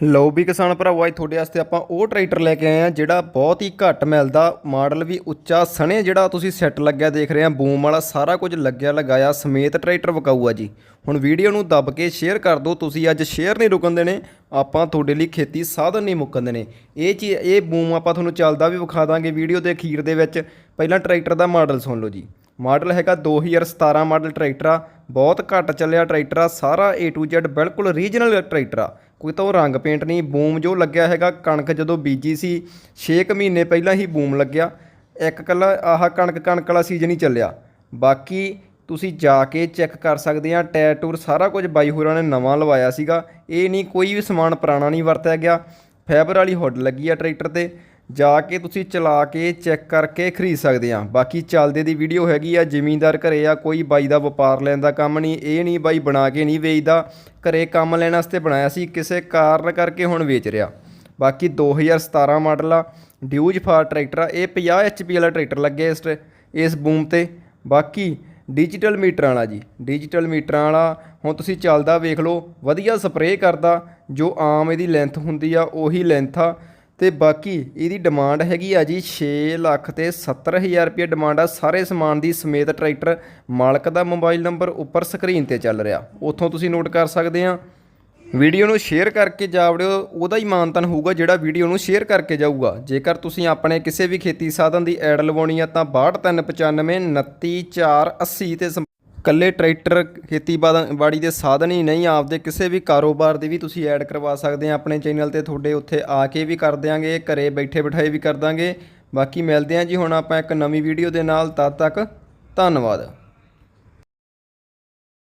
ਲਓ ਵੀ ਕਿਸਾਨ ਭਰਾਵੋ, ਅੱਜ ਤੁਹਾਡੇ ਵਾਸਤੇ ਆਪਾਂ ਉਹ ਟਰੈਕਟਰ ਲੈ ਕੇ ਆਏ ਆ ਜਿਹੜਾ ਬਹੁਤ ਹੀ ਘੱਟ ਮਿਲਦਾ ਮਾਡਲ ਵੀ ਉੱਚਾ ਸਣੇ ਜਿਹੜਾ ਤੁਸੀਂ ਸੈੱਟ ਲੱਗਿਆ ਦੇਖ ਰਹੇ ਆ ਬੂਮ ਵਾਲਾ ਸਾਰਾ ਕੁਝ ਲੱਗਿਆ ਲਗਾਇਆ, ਸਮੇਤ ਟਰੈਕਟਰ ਵਿਕਾਊ ਆ ਜੀ। ਹੁਣ ਵੀਡੀਓ ਨੂੰ ਦੱਬ ਕੇ ਸ਼ੇਅਰ ਕਰ ਦਿਓ, ਤੁਸੀਂ ਅੱਜ ਸ਼ੇਅਰ ਨਹੀਂ ਰੁਕਣ ਦੇਣੇ, ਆਪਾਂ ਤੁਹਾਡੇ ਲਈ ਖੇਤੀ ਸਾਧਨ ਨਹੀਂ ਮੁੱਕਣ ਦੇਣੇ। ਇਹ ਚੀਜ਼ ਇਹ ਬੂਮ ਆਪਾਂ ਤੁਹਾਨੂੰ ਚੱਲਦਾ ਵੀ ਵਿਖਾ ਦਾਂਗੇ ਵੀਡੀਓ ਦੇ ਅਖੀਰ ਦੇ ਵਿੱਚ। ਪਹਿਲਾਂ ਟਰੈਕਟਰ ਦਾ ਮਾਡਲ ਸੁਣ ਲਓ ਜੀ। ਮਾਡਲ ਹੈਗਾ 2017 ਮਾਡਲ ਟਰੈਕਟਰ ਆ, ਬਹੁਤ ਘੱਟ ਚੱਲਿਆ ਟਰੈਕਟਰ ਆ, ਸਾਰਾ A to Z ਬਿਲਕੁਲ ਰੀਜਨਲ ਟਰੈਕਟਰ ਆ। ਕੋਈ ਤਾਂ ਉਹ ਰੰਗ ਪੇਂਟ ਨਹੀਂ, ਬੂਮ ਜੋ ਲੱਗਿਆ ਹੈਗਾ, ਕਣਕ ਜਦੋਂ ਬੀਜੀ ਸੀ 6 ਮਹੀਨੇ ਪਹਿਲਾਂ ਹੀ ਬੂਮ ਲੱਗਿਆ। ਇੱਕ ਕੱਲਾ, ਆਹ ਕਣਕ ਕਣਕ ਵਾਲਾ ਸੀਜ਼ਨ ਹੀ ਚੱਲਿਆ। ਬਾਕੀ ਤੁਸੀਂ ਜਾ ਕੇ ਚੈੱਕ ਕਰ ਸਕਦੇ ਆ ਟਾਇਰ ਟੂਰ ਸਾਰਾ ਕੁਝ ਬਾਈ ਹੋਰਾਂ ਨੇ ਨਵਾਂ ਲਵਾਇਆ ਸੀਗਾ। ਇਹ ਨਹੀਂ, ਕੋਈ ਵੀ ਸਮਾਨ ਪੁਰਾਣਾ ਨਹੀਂ ਵਰਤਿਆ ਗਿਆ। ਫਾਈਬਰ ਵਾਲੀ ਹੁੱਡ ਲੱਗੀ ਆ ਟਰੈਕਟਰ ਤੇ। ਜਾ ਕੇ ਤੁਸੀਂ ਚਲਾ ਕੇ ਚੈੱਕ ਕਰਕੇ ਖਰੀਦ ਸਕਦੇ ਆ। ਬਾਕੀ ਚੱਲਦੇ ਦੀ ਵੀਡੀਓ ਹੈਗੀ ਆ, ਜ਼ਿਮੀਂਦਾਰ ਘਰੇ ਆ, ਕੋਈ ਬਾਈ ਦਾ ਵਪਾਰ ਲੈਣ ਦਾ ਕੰਮ ਨਹੀਂ, ਇਹ ਨਹੀਂ ਬਾਈ ਬਣਾ ਕੇ ਨਹੀਂ ਵੇਚਦਾ, ਘਰੇ ਕੰਮ ਲੈਣ ਵਾਸਤੇ ਬਣਾਇਆ ਸੀ, ਕਿਸੇ ਕਾਰਨ ਕਰਕੇ ਹੁਣ ਵੇਚ ਰਿਹਾ। ਬਾਕੀ 2017 ਮਾਡਲ ਆ, ਡਿਊਜ ਫਾਰ ਟਰੈਕਟਰ ਆ, ਇਹ 50 ਐਚਪੀ ਵਾਲਾ ਟਰੈਕਟਰ ਲੱਗਿਆ ਇਸ ਟ- ਇਸ ਬੂਮ ਤੇ। ਬਾਕੀ ਡਿਜੀਟਲ ਮੀਟਰਾਂ ਵਾਲਾ ਜੀ, ਡਿਜੀਟਲ ਮੀਟਰਾਂ ਵਾਲਾ, ਹੁਣ ਤੁਸੀਂ ਚੱਲਦਾ ਵੇਖ ਲਓ, ਵਧੀਆ ਸਪਰੇਅ ਕਰਦਾ, ਜੋ ਆਮ ਇਹਦੀ ਲੈਂਥ ਹੁੰਦੀ ਆ, ਉਹੀ ਲੈਂਥ ਆ। ਤੇ ਬਾਕੀ ਇਹਦੀ ਡਿਮਾਂਡ ਹੈਗੀ ਆ ਜੀ 6 ਲੱਖ ਤੇ 70000 ਰੁਪਏ ਡਿਮਾਂਡ ਆ। ਸਾਰੇ ਸਮਾਨ ਦੀ ਸਮੇਤ ਟਰੈਕਟਰ ਮਾਲਕ ਦਾ ਮੋਬਾਈਲ ਨੰਬਰ ਉੱਪਰ ਸਕਰੀਨ ਤੇ ਚੱਲ ਰਿਹਾ। ਉੱਥੋਂ ਤੁਸੀਂ ਨੋਟ ਕਰ ਸਕਦੇ ਆ। ਵੀਡੀਓ ਨੂੰ ਸ਼ੇਅਰ ਕਰਕੇ ਜਾ ਵੜਿਓ, ਉਹਦਾ ਹੀ ਮਾਨਤਨ ਹੋਊਗਾ ਜਿਹੜਾ ਵੀਡੀਓ ਨੂੰ ਸ਼ੇਅਰ ਕਰਕੇ ਜਾਊਗਾ। ਜੇਕਰ ਤੁਸੀਂ ਆਪਣੇ ਕਿਸੇ ਵੀ ਖੇਤੀ ਸਾਧਨ ਦੀ ਐਡ ਲਵਾਉਣੀ ਆ ਤਾਂ 6295 29480 ਤੇ ਸੰਪ- ਕੱਲੇ ਟਰੈਕਟਰ ਖੇਤੀਬਾੜੀ ਦੇ ਸਾਧਨ ਹੀ ਨਹੀਂ, ਆਪਦੇ ਕਿਸੇ ਵੀ ਕਾਰੋਬਾਰ ਦੀ ਵੀ ਤੁਸੀਂ ਐਡ ਕਰਵਾ ਸਕਦੇ ਆ। ਆਪਣੇ ਚੈਨਲ ਤੇ ਤੁਹਾਡੇ ਉੱਥੇ ਆ ਕੇ ਵੀ ਕਰ ਦਿਆਂਗੇ, ਘਰੇ ਬੈਠੇ ਬਿਠਾਏ ਵੀ ਕਰ ਦਾਂਗੇ। ਬਾਕੀ ਮਿਲਦੇ ਆ ਜੀ ਹੁਣ ਆਪਾਂ ਇੱਕ ਨਵੀਂ ਵੀਡੀਓ ਦੇ ਨਾਲ, ਤਦ ਤੱਕ ਧੰਨਵਾਦ।